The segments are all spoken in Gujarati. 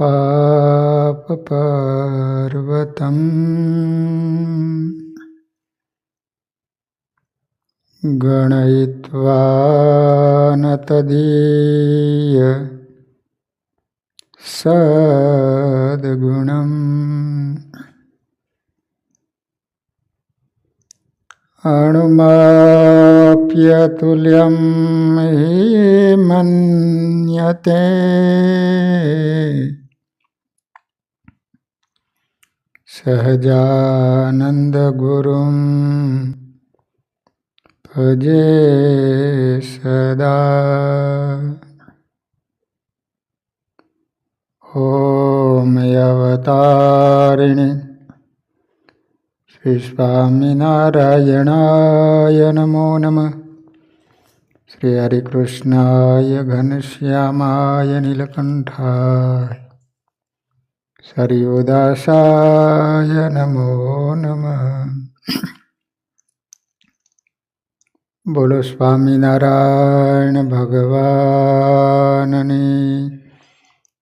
पापपर्वतम्। गणयित्वा न तदीय सद्गुणम्। अणुमाप्यतुल्यं हि मन्यते सहजानन्दगुरुं भजे सदा। ॐ मवतारिणि श्रीस्वामिनारायणाय नमो नमः। श्रीहरिकृष्णाय घनश्यामाय नीलकण्ठाय। સરિયોદાસાય નમો નમઃ બોલો સ્વામિનારાયણ ભગવાનની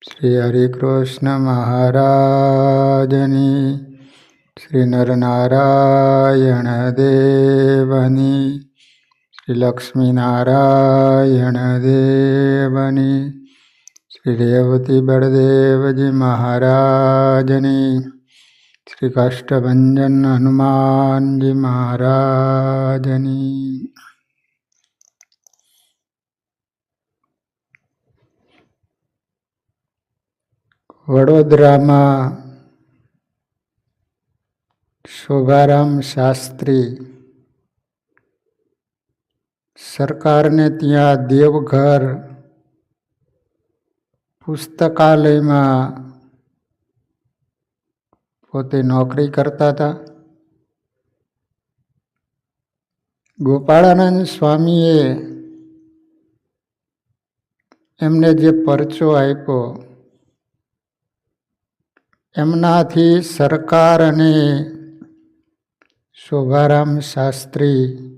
શ્રી હરિકૃષ્ણ મહારાજની શ્રી નરનારાયણ દેવની શ્રી લક્ષ્મીનારાયણ દેવની શ્રી રેવતી બળદેવજી મહારાજની શ્રી કાષ્ટભંજન હનુમાનજી મહારાજની વડોદરામાં શોભારામ શાસ્ત્રી સરકારને ત્યાં દેવઘર પુસ્તકાલયમાં પોતે નોકરી કરતા હતા. ગોપાળાનંદ સ્વામીએ એમને જે પરચો આપ્યો, એમનાથી સરકાર અને શોભારામ શાસ્ત્રી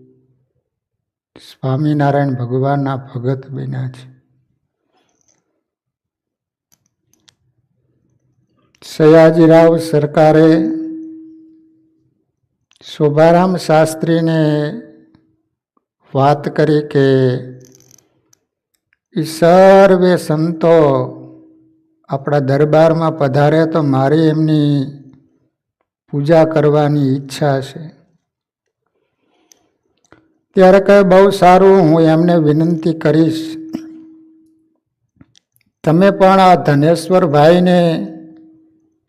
સ્વામિનારાયણ ભગવાનના ભગત બન્યા છે. સયાજીરાવ સરકારે શોભારામ શાસ્ત્રીને વાત કરી કે એ સર્વે સંતો આપણા દરબારમાં પધારે તો મારી એમની પૂજા કરવાની ઈચ્છા છે. ત્યારે કહે, બહુ સારું, હું એમને વિનંતી કરીશ. તમે પણ આ ધનેશ્વર ભાઈને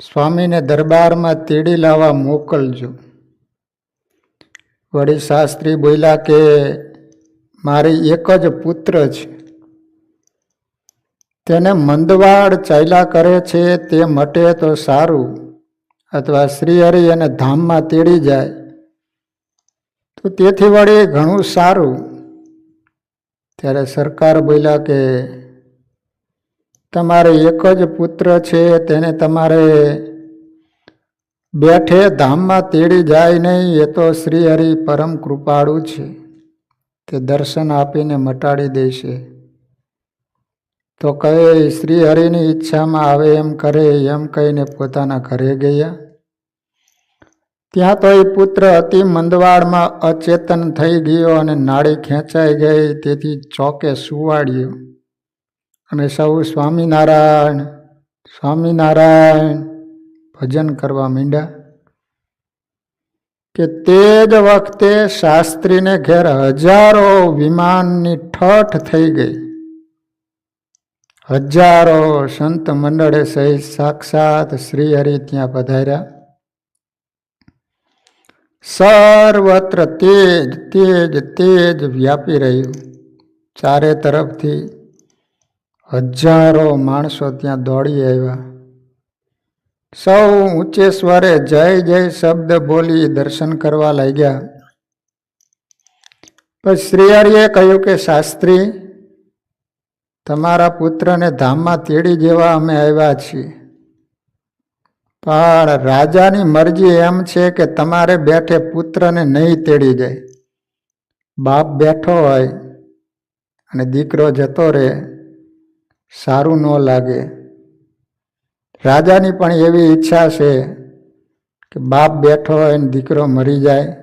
સ્વામીને દરબારમાં તેડી લાવવા મોકલજો. વળી શાસ્ત્રી બોલ્યા કે, મારી એક જ પુત્ર છે. તેને મંદવાડ ચાલ્યા કરે છે તે મટે તો સારું. અથવા શ્રીહરિ એને ધામમાં તેડી જાય. તો તેથી વળી ઘણું સારું. ત્યારે સરકાર બોલ્યા કે તમારે એક જ પુત્ર છે, તેને તમારે બેઠે ધામમાં તેડી જાય નહીં, એ તો શ્રીહરિ પરમ કૃપાળુ છે. તે દર્શન આપીને મટાડી દેશે. તો કહે, શ્રીહરિની ઈચ્છામાં આવે એમ કરે, એમ કહીને પોતાના ઘરે ગયા. ત્યાં તો એ પુત્ર અતિ મંદવાડમાં અચેતન થઈ ગયો અને નાળી ખેંચાઈ ગઈ, તેથી ચોકે સુવાડ્યો. અને સૌ સ્વામિનારાયણ સ્વામિનારાયણ ભજન કરવા માંડ્યા કે તે જ વખતે શાસ્ત્રીને ઘેર હજારો વિમાનની ઠઠ થઈ ગઈ. હજારો સંત મંડળે સહિત સાક્ષાત શ્રી હરિ ત્યાં પધાર્યા. સર્વત્ર તેજ તેજ તેજ વ્યાપી રહ્યું. ચારે તરફથી હજારો માણસો ત્યાં દોડી આવ્યા. સૌ ઊંચે સ્વરે જય જય શબ્દ બોલી દર્શન કરવા લાગ્યા. પછી શ્રીહરિએ કહ્યું કે, શાસ્ત્રી, તમારા પુત્રને ધામમાં તેડી જેવા અમે આવ્યા છીએ. પણ રાજાની મરજી એમ છે કે તમારે બેઠે પુત્રને નહીં તેડી જાય બાપ બેઠો હોય અને દીકરો જતો રહે. સારું ન લાગે. રાજાની પણ એવી ઈચ્છા છે કે બાપ બેઠો હોય ને દીકરો મરી જાય.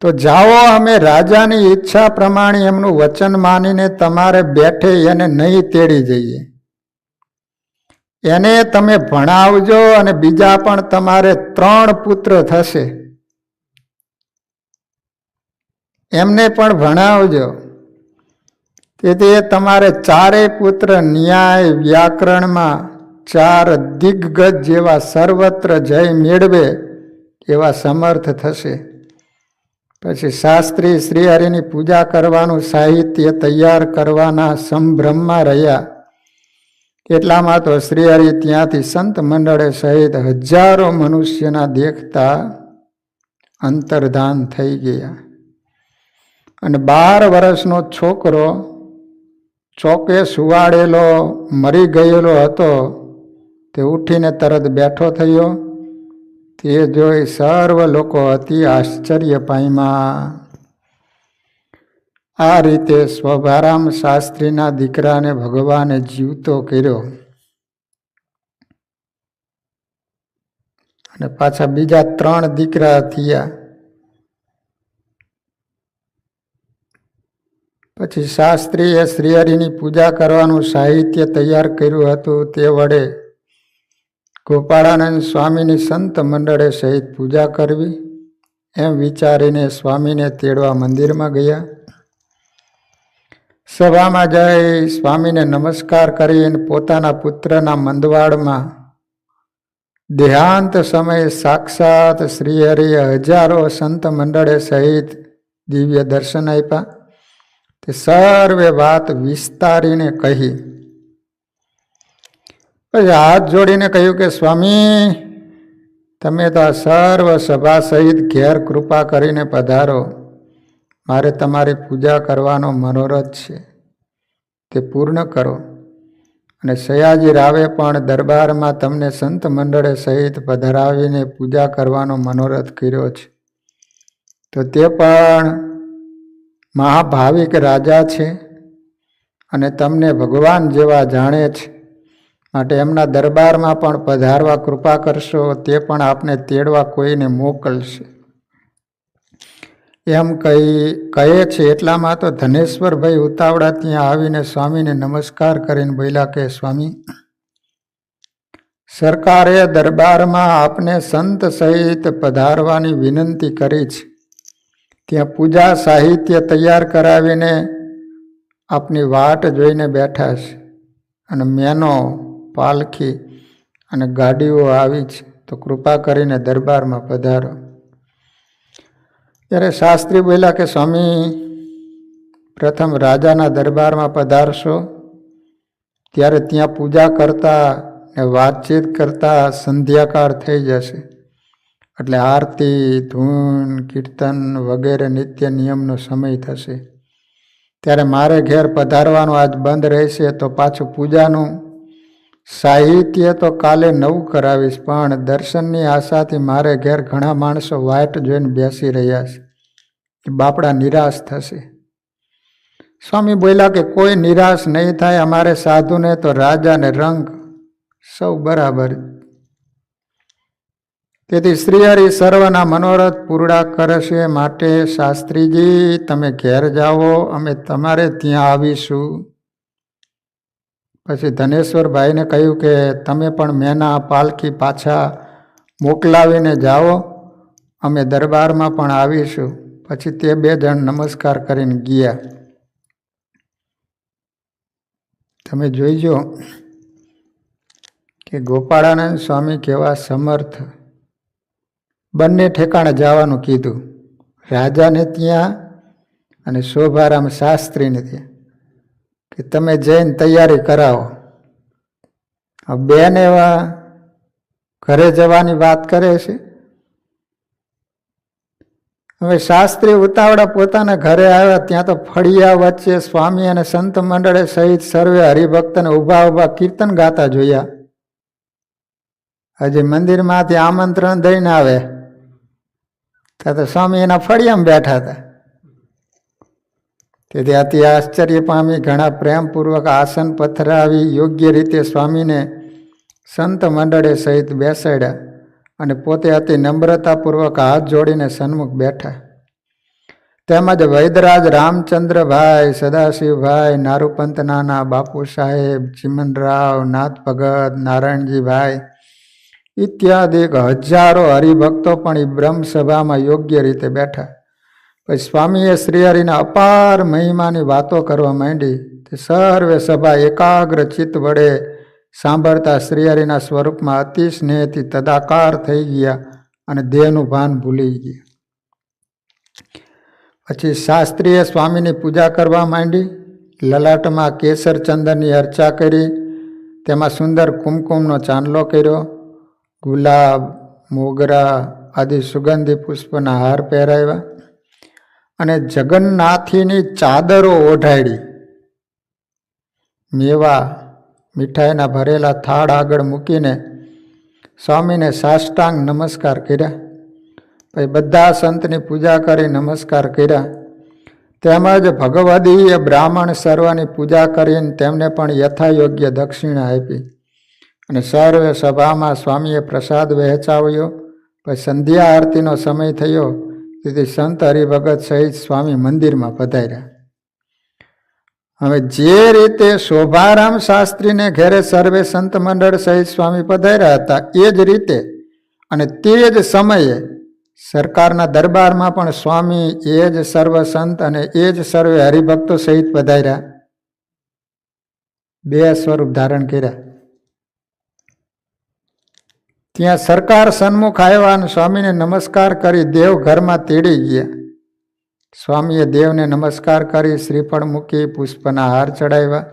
તો જાઓ અમે રાજાની ઈચ્છા પ્રમાણે એમનું વચન માનીને તમારે બેઠે એને નહીં તેડી જઈએ. એને તમે ભણાવજો અને બીજા પણ તમારે ત્રણ પુત્ર થશે. એમને પણ ભણાવજો. તેથી એ તમારે ચારેય પુત્ર ન્યાય વ્યાકરણમાં ચાર દિગ્ગજ જેવા સર્વત્ર જય મેળવે એવા સમર્થ થશે. પછી શાસ્ત્રી શ્રી હરિની પૂજા કરવાનું સાહિત્ય તૈયાર કરવાના સંભ્રમમાં રહ્યા. એટલામાં તો શ્રી હરિ ત્યાંથી સંત મંડળે સહિત હજારો મનુષ્યના દેખતા અંતર્ધાન થઈ ગયા. અને બાર વર્ષનો છોકરો ચોકે સુવાડેલો મરી ગયેલો હતો, તે ઉઠીને તરત બેઠો થયો. તે જોઈ સર્વ લોકો અતિ આશ્ચર્ય પામ્યા. આ રીતે સ્વભારામ શાસ્ત્રીના દીકરાને ભગવાને જીવતો કર્યો. અને પાછા બીજા ત્રણ દીકરા થયા. પછી શાસ્ત્રીએ શ્રીહરિની પૂજા કરવાનું સાહિત્ય તૈયાર કર્યું હતું તે વડે ગોપાળાનંદ સ્વામીની સંત મંડળે સહિત પૂજા કરવી એમ વિચારીને સ્વામીને તેડવા મંદિરમાં ગયા. સભામાં જઈ સ્વામીને નમસ્કાર કરીને પોતાના પુત્રના મંદવાડમાં દેહાંત સમયે સાક્ષાત શ્રીહરિએ હજારો સંત મંડળે સહિત દિવ્ય દર્શન આપ્યા. તે સર્વે વાત વિસ્તારીને કહી. પછી હાથ જોડીને કહ્યું કે, સ્વામી, તમે તો આ સર્વ સભા સહિત ઘેર કૃપા કરીને પધારો. મારે તમારી પૂજા કરવાનો મનોરથ છે. તે પૂર્ણ કરો. અને સયાજી રાવે પણ દરબારમાં તમને સંત મંડળે સહિત પધરાવીને પૂજા કરવાનો મનોરથ કર્યો છે. તો તે પણ મહાભાવિક રાજા છે અને તમને ભગવાન જેવા જાણે છે. માટે એમના દરબારમાં પણ પધારવા કૃપા કરશો, તે પણ આપને તેડવા કોઈને મોકલશે. એમ કહી, કહે છે, એટલામાં તો ધનેશ્વરભાઈ ઉતાવળા ત્યાં આવીને સ્વામીને નમસ્કાર કરીને બોલ્યા કે, સ્વામી, સરકારે દરબારમાં આપને સંત સહિત પધારવાની વિનંતી કરી છે. ત્યાં પૂજા સાહિત્ય તૈયાર કરાવીને આપની વાટ જોઈને બેઠા છે. અને મેનો, પાલખી અને ગાડીઓ આવી છે. તો કૃપા કરીને દરબારમાં પધારો. ત્યારે શાસ્ત્રી બોલ્યા કે, સ્વામી, પ્રથમ રાજાના દરબારમાં પધારશો. ત્યારે ત્યાં પૂજા કરતા ને વાતચીત કરતા સંધ્યાકાળ થઈ જશે. એટલે આરતી, ધૂન, કીર્તન વગેરે નિત્ય નિયમનો સમય થશે. ત્યારે મારે ઘેર પધારવાનું આજ બંધ રહેશે તો પાછું પૂજાનું સાહિત્ય તો કાલે નવું કરાવીશ, પણ દર્શનની આશાથી મારે ઘેર ઘણા માણસો વાઇટ જોઈને બેસી રહ્યા છે. બાપડા નિરાશ થશે. સ્વામી બોલ્યા કે કોઈ નિરાશ નહીં થાય, અમારે સાધુને તો રાજાને રંગ સૌ બરાબર તેથી શ્રીહરિ સર્વના મનોરથ પૂરડા કરશે માટે શાસ્ત્રીજી, તમે ઘેર જાઓ, અમે તમારે ત્યાં આવીશું. પછી ધનેશ્વરભાઈને કહ્યું કે, તમે પણ મેના પાલખી પાછા મોકલાવીને જાઓ, અમે દરબારમાં પણ આવીશું. પછી તે બે જણ નમસ્કાર કરીને ગયા. તમે જોઈજો કે ગોપાળાનંદ સ્વામી કેવા સમર્થ બંને ઠેકાણે જવાનું કીધું. રાજાને ત્યાં અને શોભારામ શાસ્ત્રીને ત્યાં કે તમે જઈને તૈયારી કરાવો. બેન એવા ઘરે જવાની વાત કરે છે. હવે શાસ્ત્રી ઉતાવળા પોતાના ઘરે આવ્યા ત્યાં તો ફળિયા વચ્ચે સ્વામી અને સંત મંડળે સહિત સર્વે હરિભક્તને ઊભા ઊભા કીર્તન ગાતા જોયા. હજી મંદિરમાંથી આમંત્રણ દઈને આવે. ત્યાં તો સ્વામી એના ફળિયામાં બેઠા હતા. તેથી અતિ આશ્ચર્ય પામી ઘણા પ્રેમપૂર્વક આસન પથરાવી યોગ્ય રીતે સ્વામીને સંત મંડળે સહિત બેસાડ્યા અને પોતે અતિ નમ્રતાપૂર્વક હાથ જોડીને સન્મુખ બેઠા. તેમજ વૈદરાજ રામચંદ્રભાઈ, સદાશિવભાઈ, નારુપંત નાના બાપુ સાહેબ, ચિમનરાવ નાથ ભગત નારાયણજીભાઈ ઇત્યાદિ હજારો હરિભક્તો પણ એ બ્રહ્મસભામાં યોગ્ય રીતે બેઠા. પછી સ્વામીએ શ્રીહરિના અપાર મહિમાની વાતો કરવા માંડી તે સર્વે સભા એકાગ્ર ચિત્ત વડે સાંભળતા શ્રીહરિના સ્વરૂપમાં અતિ સ્નેહથી તદાકાર થઈ ગયા અને દેહનું ભાન ભૂલી ગયા. પછી શાસ્ત્રીએ સ્વામીની પૂજા કરવા માંડી, લલાટમાં કેસર ચંદનની અર્ચા કરી, તેમાં સુંદર કુમકુમનો ચાંદલો કર્યો ગુલાબ, મોગરા આદિ સુગંધી પુષ્પના હાર પહેરાવ્યા અને જગન્નાથીની ચાદરો ઓઢાડી. મેવા મીઠાઈના ભરેલા થાળ આગળ મૂકીને સ્વામીને સાષ્ટાંગ નમસ્કાર કર્યા. પછી બધા સંતની પૂજા કરી નમસ્કાર કર્યા. તેમજ ભગવદીય બ્રાહ્મણ સર્વની પૂજા કરીને તેમને પણ યથાયોગ્ય દક્ષિણા આપી. અને સર્વે સભામાં સ્વામીએ પ્રસાદ વહેંચાવ્યો. પછી સંધ્યા આરતીનો સમય થયો. તેથી સંત હરિભગત સહિત સ્વામી મંદિરમાં પધાર્યા. હવે જે રીતે શોભારામ શાસ્ત્રીને ઘેરે સર્વે સંત મંડળ સહિત સ્વામી પધાર્યા હતા, એ જ રીતે અને તે જ સમયે સરકારના દરબારમાં પણ સ્વામી એ જ સર્વ સંત અને એ જ સર્વે હરિભક્તો સહિત પધાર્યા. બે સ્વરૂપ ધારણ કર્યા. ત્યાં સરકાર સન્મુખ આવ્યા અને સ્વામીને નમસ્કાર કરી દેવ ઘરમાં તેડી ગયા. સ્વામીએ દેવને નમસ્કાર કરી શ્રીફળ મૂકી પુષ્પના હાર ચડાવ્યા.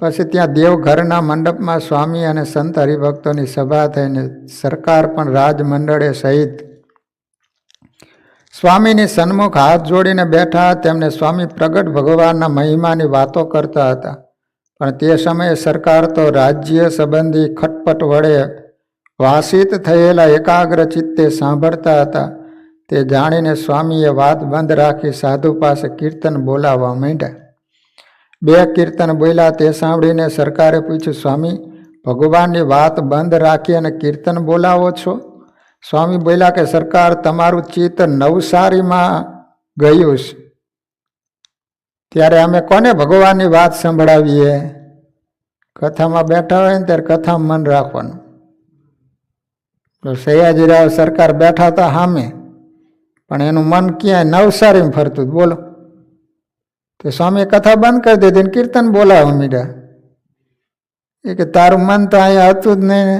પછી ત્યાં દેવઘરના મંડપમાં સ્વામી અને સંત હરિભક્તોની સભા થઈને સરકાર પણ રાજમંડળે સહિત સ્વામીની સન્મુખ હાથ જોડીને બેઠા. તેમને સ્વામી પ્રગટ ભગવાનના મહિમાની વાતો કરતા હતા. પણ તે સમયે સરકાર તો રાજ્ય સંબંધી ખટપટ વડે વાસિત થયેલા એકાગ્ર ચિત્તે સાંભળતા હતા. તે જાણીને સ્વામીએ વાત બંધ રાખી સાધુ પાસે કીર્તન બોલાવવા માંડ્યા. બે કીર્તન બોલ્યા તે સાંભળીને સરકારે પૂછ્યું, સ્વામી, ભગવાનની વાત બંધ રાખી અને કીર્તન બોલાવો છો? સ્વામી બોલ્યા કે, સરકાર તમારું ચિત્ત નવસારીમાં ગયું છે. ત્યારે અમે કોને ભગવાનની વાત સંભળાવીએ? કથામાં બેઠા હોય ને ત્યારે કથામાં મન રાખવાનું. સયાજીરાવ સરકાર બેઠા હતા સામે. પણ એનું મન ક્યાંય નવસારીમાં ફરતું બોલો. તો સ્વામીએ કથા બંધ કરી દીધી ને કીર્તન બોલાવો મીડા એ કે, તારું મન તો અહીંયા હતું જ નહીં ને.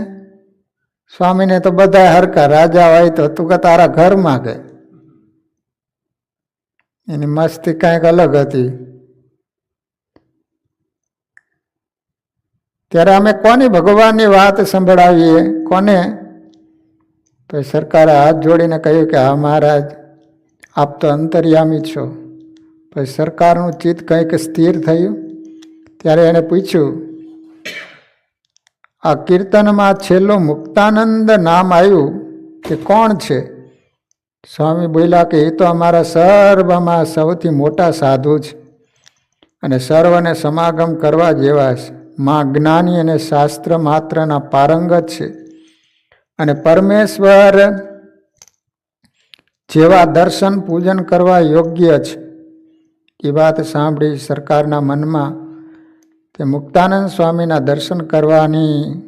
સ્વામીને તો બધા હરકા રાજા હોય તો તું કે તારા ઘરમાં ગઈ. એની મસ્તી કાંઈક અલગ હતી. ત્યારે અમે કોની ભગવાનની વાત સંભળાવીએ? કોને? તો સરકારે હાથ જોડીને કહ્યું કે, હા, મહારાજ, આપ તો અંતર્યામી છો. પછી સરકારનું ચિત્ત કંઈક સ્થિર થયું. ત્યારે એણે પૂછ્યું, આ કીર્તનમાં છેલ્લું મુક્તાનંદ નામ આવ્યું કે કોણ છે? સ્વામી બોલ્યા કે, એ તો અમારા સર્વમાં સૌથી મોટા સાધુ છે અને સર્વને સમાગમ કરવા જેવા છે. માં જ્ઞાની અને શાસ્ત્ર માત્રના પારંગત છે. અને પરમેશ્વર જેવા દર્શન પૂજન કરવા યોગ્ય છે. એ વાત સાંભળી સરકારના મનમાં તે મુક્તાનંદ સ્વામીના દર્શન કરવાની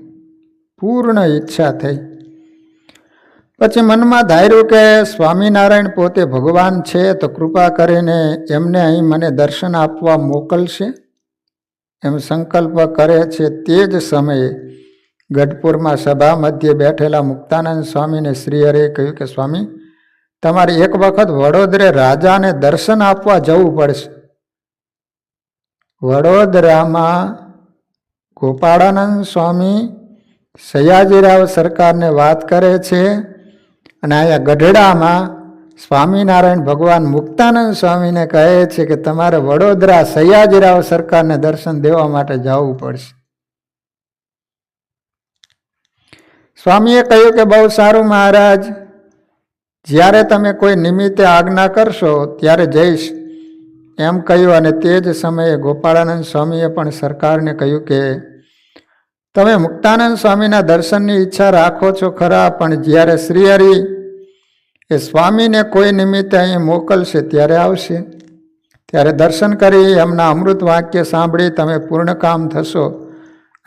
પૂર્ણ ઈચ્છા થઈ. પછી મનમાં ધાર્યું કે સ્વામિનારાયણ પોતે ભગવાન છે તો કૃપા કરીને એમને અહીં મને દર્શન આપવા મોકલશે. એમ સંકલ્પ કરે છે તે જ સમયે ગઢપુરમાં સભા મધ્યે બેઠેલા મુક્તાનંદ સ્વામીને શ્રીહરે કહ્યું કે, સ્વામી, તમારે એક વખત વડોદરે રાજાને દર્શન આપવા જવું પડશે. વડોદરામાં ગોપાળાનંદ સ્વામી સયાજીરાવ સરકારને વાત કરે છે અને અહીંયા ગઢડામાં સ્વામિનારાયણ ભગવાન મુક્તાનંદ સ્વામીને કહે છે કે, તમારે વડોદરા સયાજીરાવ સરકારને દર્શન દેવા માટે જવું પડશે. સ્વામીએ કહ્યું કે બહુ સારું મહારાજ, જ્યારે તમે કોઈ નિમિત્તે આજ્ઞા કરશો ત્યારે જઈશ. એમ કહ્યું અને તે જ સમયે ગોપાળાનંદ સ્વામીએ પણ સરકારને કહ્યું કે, તમે મુક્તાનંદ સ્વામીના દર્શનની ઈચ્છા રાખો છો ખરા, પણ જ્યારે શ્રીહરિ એ સ્વામીને કોઈ નિમિત્તે અહીં મોકલશે ત્યારે આવશે. ત્યારે દર્શન કરી એમના અમૃત વાક્ય સાંભળી તમે પૂર્ણ કામ થશો.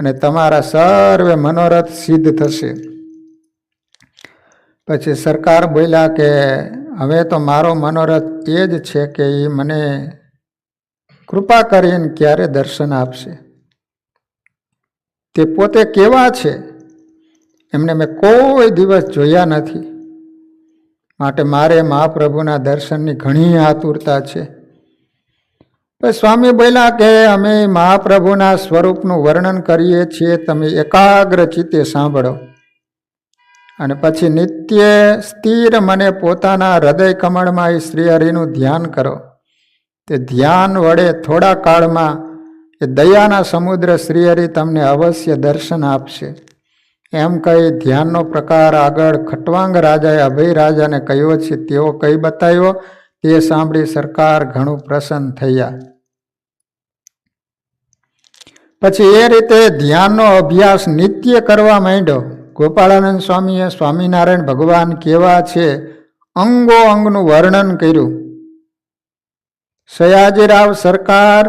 અને તમારા સર્વે મનોરથ સિદ્ધ થશે. પછી સરકાર બોલ્યા કે, હવે તો મારો મનોરથ એ જ છે કે એ મને કૃપા કરીને ક્યારે દર્શન આપશે. તે પોતે કેવા છે? એમને મેં કોઈ દિવસ જોયા નથી. માટે મારે મહાપ્રભુના દર્શનની ઘણી આતુરતા છે. સ્વામી બોલ્યા કે અમે મહાપ્રભુના સ્વરૂપનું વર્ણન કરીએ છીએ, તમે એકાગ્ર ચિત્તે સાંભળો. અને પછી નિત્ય સ્થિર મને પોતાના હૃદય કમળમાં એ શ્રીહરિનું ધ્યાન કરો. તે ધ્યાન વડે થોડા કાળમાં એ દયાના સમુદ્ર શ્રીહરિ તમને અવશ્ય દર્શન આપશે. એમ કહી ધ્યાનનો પ્રકાર આગળ ખટવાંગ રાજાએ અભય રાજાને કહ્યો છે, તેઓ કઈ બતાવ્યો? તે સાંભળી સરકાર ઘણું પ્રસન્ન થયા. પછી એ રીતે ધ્યાનનો અભ્યાસ નિત્ય કરવા માંડ્યો. ગોપાળાનંદ સ્વામીએ સ્વામિનારાયણ ભગવાન કેવા છે અંગો અંગનું વર્ણન કર્યું. સયાજીરાવ સરકાર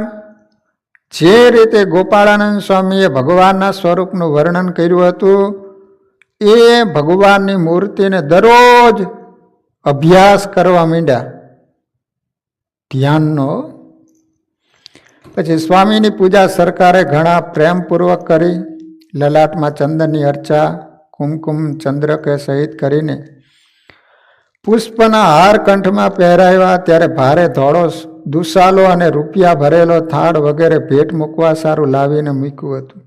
જે રીતે ગોપાળાનંદ સ્વામીએ ભગવાનના સ્વરૂપનું વર્ણન કર્યું હતું, એ ભગવાનની મૂર્તિને દરરોજ અભ્યાસ કરવા માંડ્યા. ધ્યાનનો પછી સ્વામીની પૂજા સરકારે ઘણા પ્રેમપૂર્વક કરી, લલાટમાં ચંદનની અર્ચા, કુમકુમ, ચંદ્રકે સહિત કરીને પુષ્પના હાર કંઠમાં પહેરાવ્યા. ત્યારે ભારે ધોળો દુસાલો અને રૂપિયા ભરેલો થાળ વગેરે ભેટ મૂકવા સારું લાવીને મૂક્યું હતું.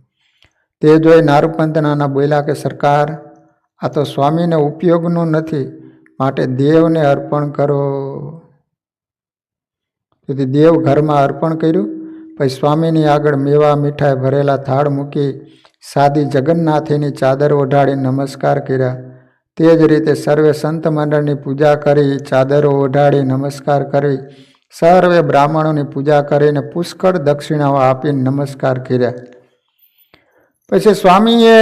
તે જોઈ નારૂપંત નાના બોલ્યા કે, સરકાર, આ તો સ્વામીને ઉપયોગનું નથી, માટે દેવને અર્પણ કરો. તેથી દેવ ઘરમાં અર્પણ કર્યું. પછી સ્વામીની આગળ મેવા મીઠાઈ ભરેલા થાળ મૂકી સાદી જગન્નાથીની ચાદર ઓઢાડી નમસ્કાર કર્યા. તે જ રીતે સર્વે સંત મંડળની પૂજા કરી ચાદરો ઓઢાડી નમસ્કાર કરી. સર્વે બ્રાહ્મણોની પૂજા કરીને પુષ્કળ દક્ષિણાઓ આપીને નમસ્કાર કર્યા. પછી સ્વામીએ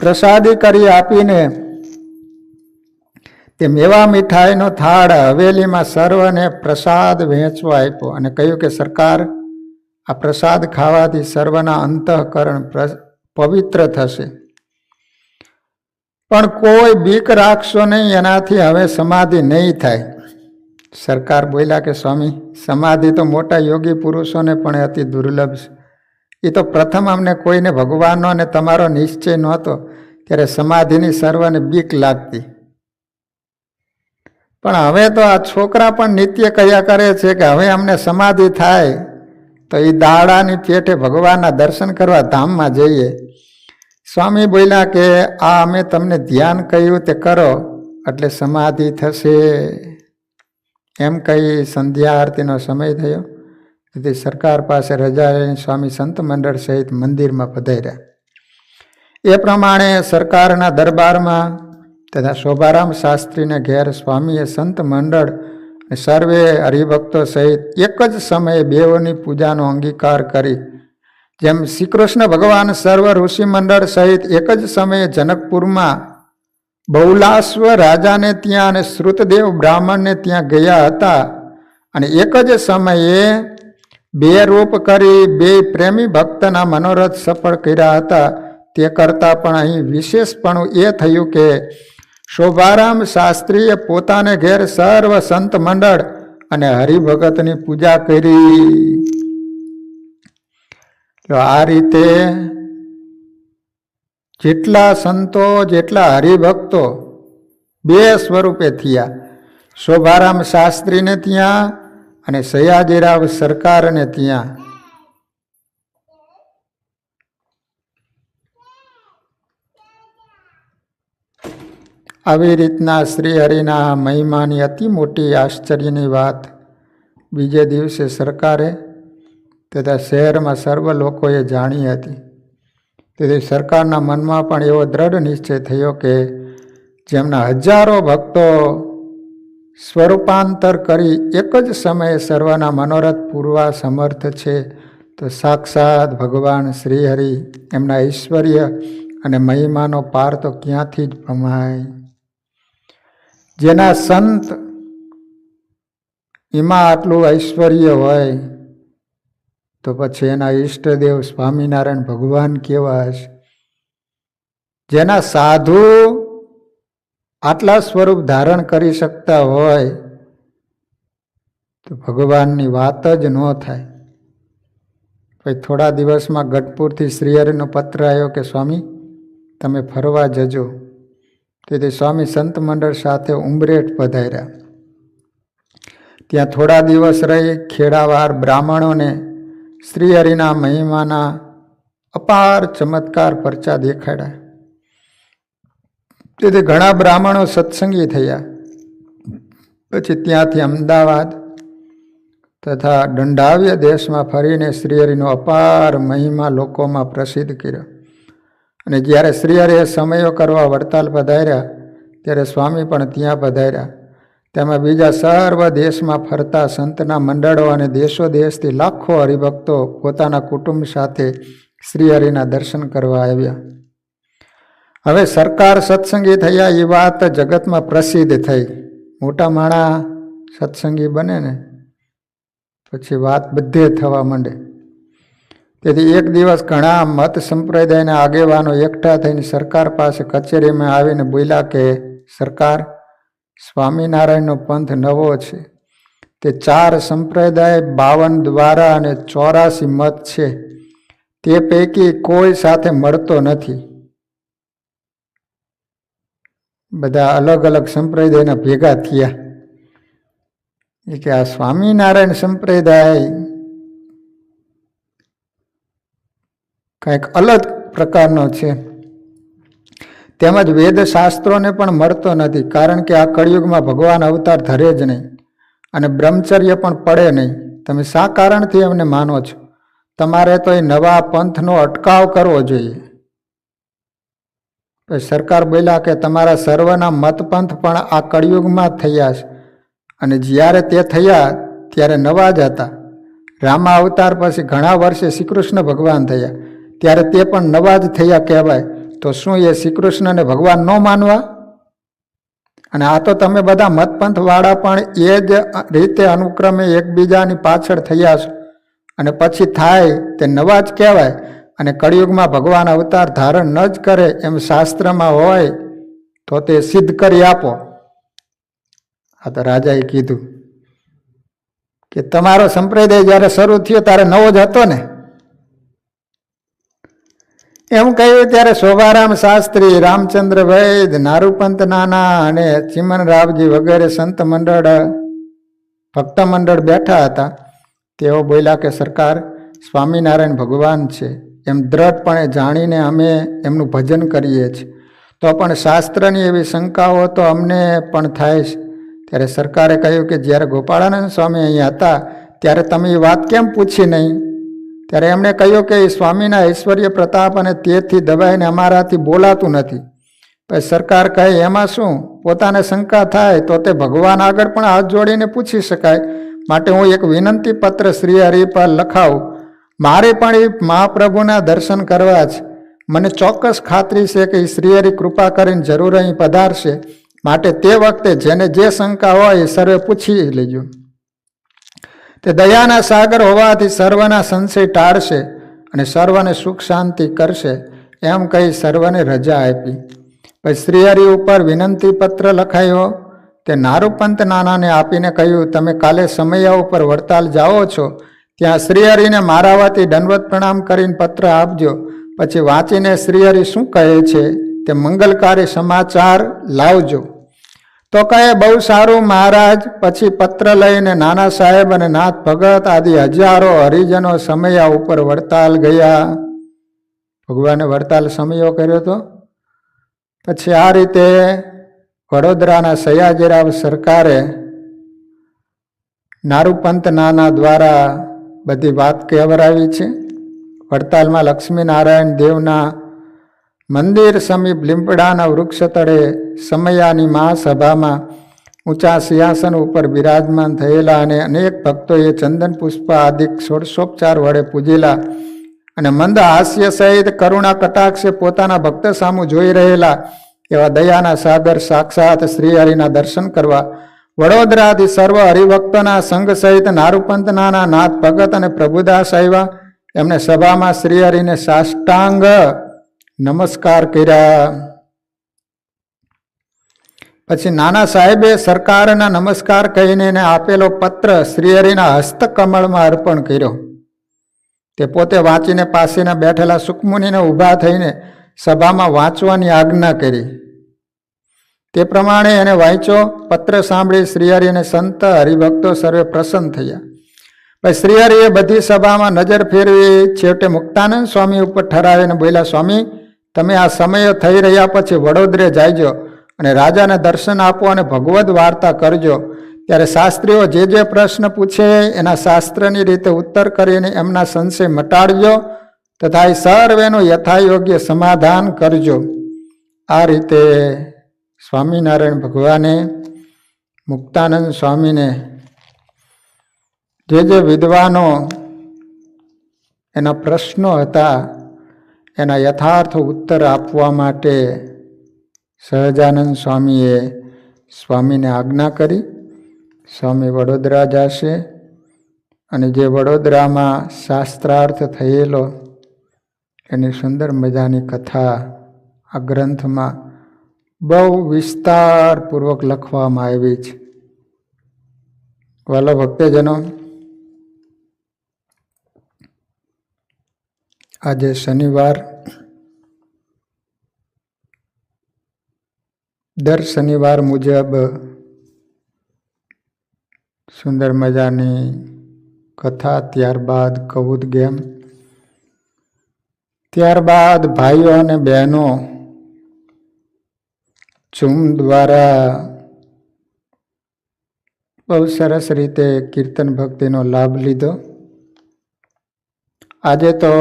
પ્રસાદી કરી આપીને તે મેવા મીઠાઈનો થાળ હવેલીમાં સર્વને પ્રસાદ વહેંચવા આપ્યો અને કહ્યું કે સરકાર આ પ્રસાદ ખાવાથી સર્વના અંતઃકરણ પવિત્ર થશે. પણ કોઈ બીક રાખશો નહીં, એનાથી હવે સમાધિ નહીં થાય. સરકાર બોલ્યા કે, સ્વામી, સમાધિ તો મોટા યોગી પુરુષોને પણ અતિ દુર્લભ છે. એ તો પ્રથમ અમને કોઈને ભગવાનનો અને તમારો નિશ્ચય નહોતો ત્યારે સમાધિની સર્વને બીક લાગતી. પણ હવે તો આ છોકરા પણ નિત્ય કયા કરે છે કે હવે અમને સમાધિ થાય. તો એ દાડાની પેટે ભગવાનના દર્શન કરવા ધામમાં જઈએ. સ્વામી બોલ્યા કે, આ અમે તમને ધ્યાન કહ્યું તે કરો, એટલે સમાધિ થશે. એમ કહી સંધ્યા આરતીનો સમય થયો. તેથી સરકાર પાસે રજા લઈને સ્વામી સંત મંડળ સહિત મંદિરમાં પધાર્યા. એ પ્રમાણે સરકારના દરબારમાં તથા શોભારામ શાસ્ત્રીને ઘેર સ્વામીએ સંત મંડળ સર્વે હરિભક્તો સહિત એક જ સમયે બેઓની પૂજાનો અંગીકાર કરી. જેમ શ્રી કૃષ્ણ ભગવાન સર્વ ઋષિમંડળ સહિત એક જ સમયે જનકપુરમાં બહુલાશ્વ રાજાને ત્યાં અને શ્રુતદેવ બ્રાહ્મણને ત્યાં ગયા હતા. અને એક જ સમયે બે રૂપ કરી બે પ્રેમી ભક્તના મનોરથ સફળ કર્યા હતા. તે કરતાં પણ અહીં વિશેષપણું એ થયું કે શોભારામ શાસ્ત્રીએ પોતાને ઘેર સર્વ સંત મંડળ અને હરિભગતની પૂજા કરી. આ રીતે જેટલા સંતો, જેટલા હરિભક્તો બે સ્વરૂપે થયા. શોભારામ શાસ્ત્રીને ત્યાં અને સયાજીરાવ સરકારને ત્યાં. આવી રીતના શ્રીહરિના મહિમાની અતિ મોટી આશ્ચર્યની વાત બીજે દિવસે સરકારે તથા શહેરમાં સર્વ લોકોએ જાણી હતી. તેથી સરકારના મનમાં પણ એવો દ્રઢ નિશ્ચય થયો કે જેમના હજારો ભક્તો સ્વરૂપાંતર કરી એક જ સમયે સર્વના મનોરથ પૂરવા સમર્થ છે, તો સાક્ષાત ભગવાન શ્રીહરિ એમના ઐશ્વર્ય અને મહિમાનો પાર તો ક્યાંથી જ ભમાય? જેના સંત એમાં આટલું ઐશ્વર્ય હોય, તો પછી એના ઈષ્ટદેવ સ્વામિનારાયણ ભગવાન કેવા હશે? જેના સાધુ આટલા સ્વરૂપ ધારણ કરી શકતા હોય, તો ભગવાનની વાત જ ન થાય. પછી થોડા દિવસમાં ગઢપુરથી શ્રીહરિનો પત્ર આવ્યો કે, સ્વામી, તમે ફરવા જજો. તેથી સ્વામી સંત મંડળ સાથે ઉમરેઠ પધાર્યા. ત્યાં થોડા દિવસ રહી ખેડાવાર બ્રાહ્મણોને શ્રીહરિના મહિમાના અપાર ચમત્કાર પરચા દેખાડ્યા. તેથી ઘણા બ્રાહ્મણો સત્સંગી થયા. પછી ત્યાંથી અમદાવાદ તથા દંડાવ્ય દેશમાં ફરીને શ્રીહરિનો અપાર મહિમા લોકોમાં પ્રસિદ્ધ કર્યો. અને જ્યારે શ્રીહરિએ સમયો કરવા વડતાલ પધાર્યા, ત્યારે સ્વામી પણ ત્યાં પધાર્યા. તેમાં બીજા સર્વ દેશમાં ફરતા સંતના મંડળો અને દેશો દેશથી લાખો હરિભક્તો પોતાના કુટુંબ સાથે શ્રીહરિના દર્શન કરવા આવ્યા. હવે સરકાર સત્સંગી થયા એ વાત જગતમાં પ્રસિદ્ધ થઈ. મોટા માણા સત્સંગી બને ને, પછી વાત બધે થવા માંડે. તેથી એક દિવસ ઘણા મત સંપ્રદાયના આગેવાનો એકઠા થઈને સરકાર પાસે કચેરીમાં આવીને બોલ્યા કે, સરકાર, સ્વામિનારાયણનો પંથ નવો છે. તે ચાર સંપ્રદાય, બાવન દ્વારા અને ચોરાસી મત છે. તે પૈકી કોઈ સાથે મળતો નથી. બધા અલગ અલગ સંપ્રદાયના ભેગા થયા. એ કે આ સ્વામિનારાયણ સંપ્રદાય કંઈક અલગ પ્રકારનો છે. તેમજ વેદ શાસ્ત્રોને પણ મળતો નથી, કારણ કે આ કળિયુગમાં ભગવાન અવતાર ધરે જ નહીં અને બ્રહ્મચર્ય પણ પડે નહીં. તમે શા કારણથી એમને માનો છો? તમારે તો એ નવા પંથનો અટકાવ કરવો જોઈએ. સરકાર બોલ્યા કે તમારા સર્વના મતપંથ પણ આ કળિયુગમાં થયા છે. અને જ્યારે તે થયા, ત્યારે નવા જ હતા. રામા અવતાર પછી ઘણા વર્ષે શ્રી કૃષ્ણ ભગવાન થયા. ત્યારે તે પણ નવા જ થયા કહેવાય. તો શું એ શ્રી કૃષ્ણને ભગવાન ન માનવા? અને આ તો તમે બધા મતપંથવાળા પણ એ જ રીતે અનુક્રમે એકબીજાની પાછળ થયા છો. અને પછી થાય તે નવા જ કહેવાય. અને કળિયુગમાં ભગવાન અવતાર ધારણ ન જ કરે એમ શાસ્ત્રમાં હોય, તો તે સિદ્ધ કરી આપો. આ તો રાજાએ કીધું કે તમારો સંપ્રદાય જ્યારે શરૂ થયો ત્યારે નવો જ હતો ને? એમ કહ્યું ત્યારે શોભારામ શાસ્ત્રી, રામચંદ્ર વૈદ, નારુપંત નાના અને ચિમન રાવજી વગેરે સંત મંડળ, ભક્ત મંડળ બેઠા હતા. તેઓ બોલ્યા કે, સરકાર, સ્વામિનારાયણ ભગવાન છે. એમ દ્રઢપણે જાણીને અમે એમનું ભજન કરીએ છીએ. તો પણ શાસ્ત્રની એવી શંકાઓ તો અમને પણ થાય છે. ત્યારે સરકારે કહ્યું કે, જ્યારે ગોપાળાનંદ સ્વામી અહીંયા હતા, ત્યારે તમે એ વાત કેમ પૂછી નહીં? ત્યારે એમણે કહ્યું કે સ્વામીના ઐશ્વર્ય પ્રતાપ અને તેથી દબાઈને અમારાથી બોલાતું નથી. પછી સરકાર કહે, એમાં શું? પોતાને શંકા થાય તો તે ભગવાન આગળ પણ હાથ જોડીને પૂછી શકાય. માટે હું એક વિનંતી પત્ર શ્રી હરિ પર લખાવું. મારે પણ એ મહાપ્રભુના દર્શન કરવા છે. મને ચોક્કસ ખાતરી છે કે શ્રીહરિ કૃપા કરીને જરૂર અહીં પધારશે. માટે તે વખતે જેને જે શંકા હોય એ સર્વે પૂછી લેજો. તે દયાના સાગર હોવાથી સર્વના સંશય ટાળશે અને સર્વને સુખ શાંતિ કરશે એમ કહી સર્વને રજા આપી. પછી શ્રીહરિ ઉપર વિનંતી પત્ર લખાયો, તે નારુપંત નાનાને આપીને કહ્યું, તમે કાલે સમયા ઉપર વડતાલ જાઓ છો. ત્યાં શ્રીહરિને મારાવાથી દંડવત પ્રણામ કરીને પત્ર આપજો. પછી વાંચીને શ્રીહરિ શું કહે છે? તે મંગલકારી સમાચાર લાવજો. તો કહે, બહુ સારું મહારાજ. પછી પત્ર લઈને નાના સાહેબ અને નાથ ભગત આદિ હજારો હરિજનો સમયા ઉપર વડતાલ ગયા. ભગવાને વડતાલ સમયો કર્યો તો? પછી આ રીતે વડોદરાના સયાજીરાવ સરકારે નારુપંત નાના દ્વારા બધી વાત કહેવરાવી છે. વડતાલમાં લક્ષ્મીનારાયણ દેવના મંદિર સમીપ લીંપડાના વૃક્ષ તળે સમયાની મહાસભામાં ઊંચા સિંહાસન ઉપર બિરાજમાન થયેલા અને અનેક ભક્તોએ ચંદન પુષ્પ આદિ ષોડશોપચાર વડે પૂજેલા અને મંદ હાસ્ય સહિત કરુણા કટાક્ષે પોતાના ભક્ત સામું જોઈ રહેલા એવા દયાના સાગર સાક્ષાત શ્રીહરિના દર્શન કરવા વડોદરાથી સર્વ હરિભક્તોના સંઘ સહિત નારૂપંતનાના નાથ ભગત અને પ્રભુદાસ આવ્યા. એમને સભામાં શ્રીહરિને સાષ્ટાંગ નમસ્કાર કર્યા. પછી નાના સાહેબે સરકારના નમસ્કાર કહીને એને આપેલો પત્ર શ્રીહરિના હસ્તકમળમાં અર્પણ કર્યો. તે પોતે વાંચીને પાસેના બેઠેલા સુકમુનિને ઊભા થઈને સભામાં વાંચવાની આજ્ઞા કરી. તે પ્રમાણે એને વાંચ્યો, પત્ર સાંભળી શ્રીહરિ અને સંત હરિભક્તો સર્વે પ્રસન્ન થયા. પછી શ્રીહરિએ બધી સભામાં નજર ફેરવી, છેવટે મુક્તાનંદ સ્વામી ઉપર ઠરાવીને બોલ્યા, સ્વામી તમે આ સમય થઈ રહ્યા પછી વડોદરે જાયજો અને રાજાને દર્શન આપો અને ભગવદ વાર્તા કરજો. ત્યારે શાસ્ત્રીઓ જે જે પ્રશ્ન પૂછે એના શાસ્ત્રની રીતે ઉત્તર કરીને એમના સંશય મટાડજો તથા એ સર્વેનું યથાયોગ્ય સમાધાન કરજો. આ રીતે સ્વામિનારાયણ ભગવાને, મુક્તાનંદ સ્વામીને જે જે વિદ્વાનો એના પ્રશ્નો હતા એના યથાર્થ ઉત્તર આપવા માટે સહજાનંદ સ્વામીએ સ્વામીને આજ્ઞા કરી. સ્વામી વડોદરા જશે અને જે વડોદરામાં શાસ્ત્રાર્થ થયેલો, એની સુંદર મજાની કથા આ ગ્રંથમાં બહુ વિસ્તારપૂર્વક લખવામાં આવી છે. વાલા ભક્તજનો આજે શનિવાર, દર શનિવાર મુજબ સુંદર મજાની કથા, ત્યારબાદ કૌદ ગેમ. ત્યારબાદ ભાઈઓ અને બહેનો ચૂમ દ્વારા બહુ સરસ રીતે કીર્તન ભક્તિનો લાભ લીધો. આજે તો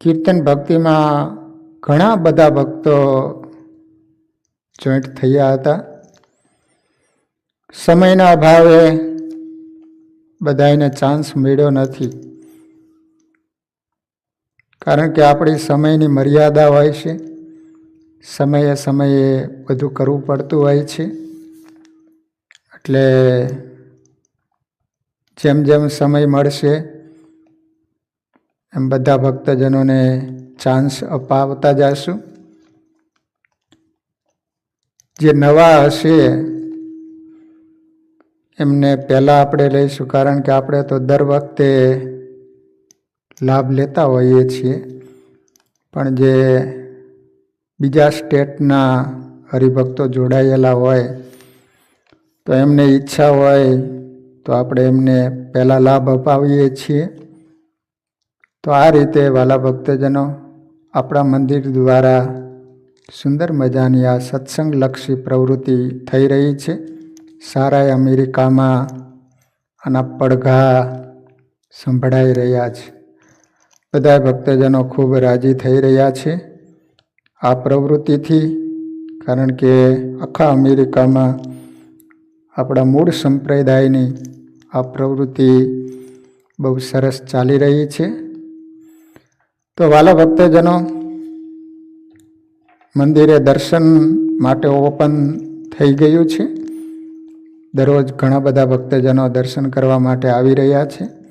કીર્તન ભક્તિમાં ઘણા બધા ભક્તો જોઈન્ટ થયા હતા. સમયના અભાવે બધાને ચાન્સ મળ્યો નથી. કારણ કે આપણી સમયની મર્યાદા હોય છે. સમયે સમયે બધું કરવું પડતું હોય છે. એટલે જેમ જેમ સમય મળશે એમ બધા ભક્તજનોને ચાન્સ અપાવતા જશું. જે નવા હશે, એમને પહેલાં આપણે લઈશું, કારણ કે આપણે તો દર વખતે લાભ લેતા હોઈએ છીએ. પણ જે બીજા સ્ટેટના હરિભક્તો જોડાયેલા હોય, તો એમને ઈચ્છા હોય, તો આપણે એમને પહેલાં લાભ અપાવીએ છીએ. તો આ રીતે વાલા ભક્તજનો આપણા મંદિર દ્વારા સુંદર મજાની આ સત્સંગલક્ષી પ્રવૃત્તિ થઈ રહી છે. સારા અમેરિકામાં આના પડઘા સંભળાઈ રહ્યા છે. બધા ભક્તજનો ખૂબ રાજી થઈ રહ્યા છે આ પ્રવૃત્તિથી, કારણ કે આખા અમેરિકામાં આપણા મૂળ સંપ્રદાયની આ પ્રવૃત્તિ બહુ સરસ ચાલી રહી છે. તો વાલા ભક્તજનો, મંદિરે દર્શન માટે ઓપન થઈ ગયું છે. દરરોજ ઘણા બધા ભક્તજનો દર્શન કરવા માટે આવી રહ્યા છે.